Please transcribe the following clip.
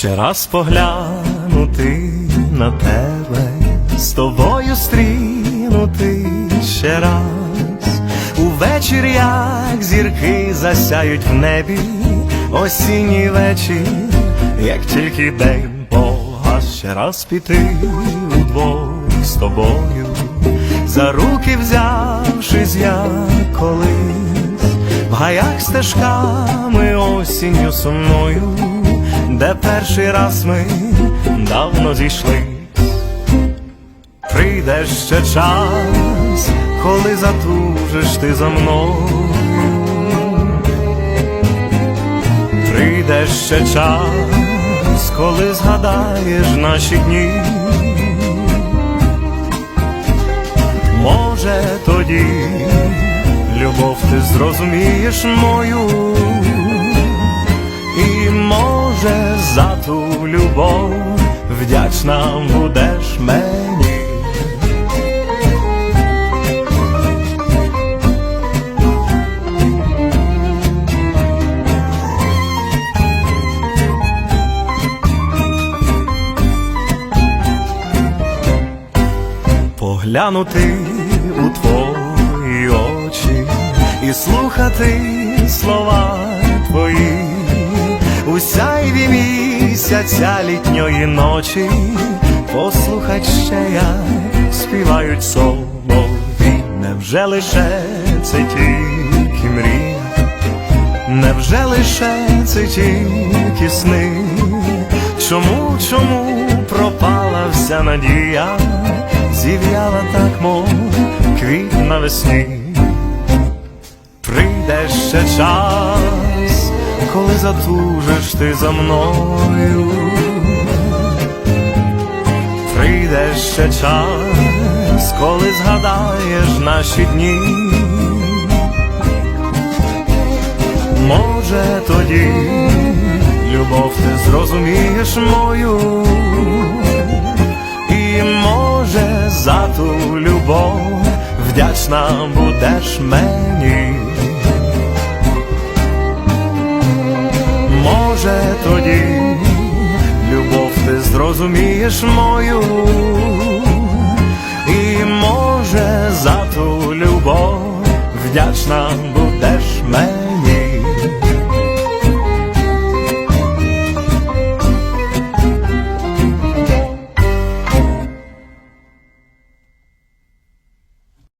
Ще раз поглянути на тебе, з тобою стрінути ще раз. Увечір, як зірки засяють в небі, осінній вечір, як тільки день погас, ще раз піти удвох з тобою, за руки взявшись, як колись, в гаях стежками осінню сумною, де перший раз ми давно зійшли. Прийде ще час, коли затужиш ти за мною. Прийде ще час, коли згадаєш наші дні. Може тоді любов ти зрозумієш мою, за ту любов вдячна будеш мені. Поглянути у твої очі і слухати слова твої, у сяйві місяця літньої ночі, послухать ще, як співають солові. Невже лише це тільки мрія? Невже лише це тільки сни? Чому, чому пропала вся надія? Зів'яла так, мов квіт навесні. Прийде ще час, коли затужиш ти за мною. Прийде ще час, коли згадаєш наші дні. Може тоді любов ти зрозумієш мою, і може за ту любов вдячна будеш мені. Тоді любов ти зрозумієш мою, і може за ту любов вдячна будеш мені.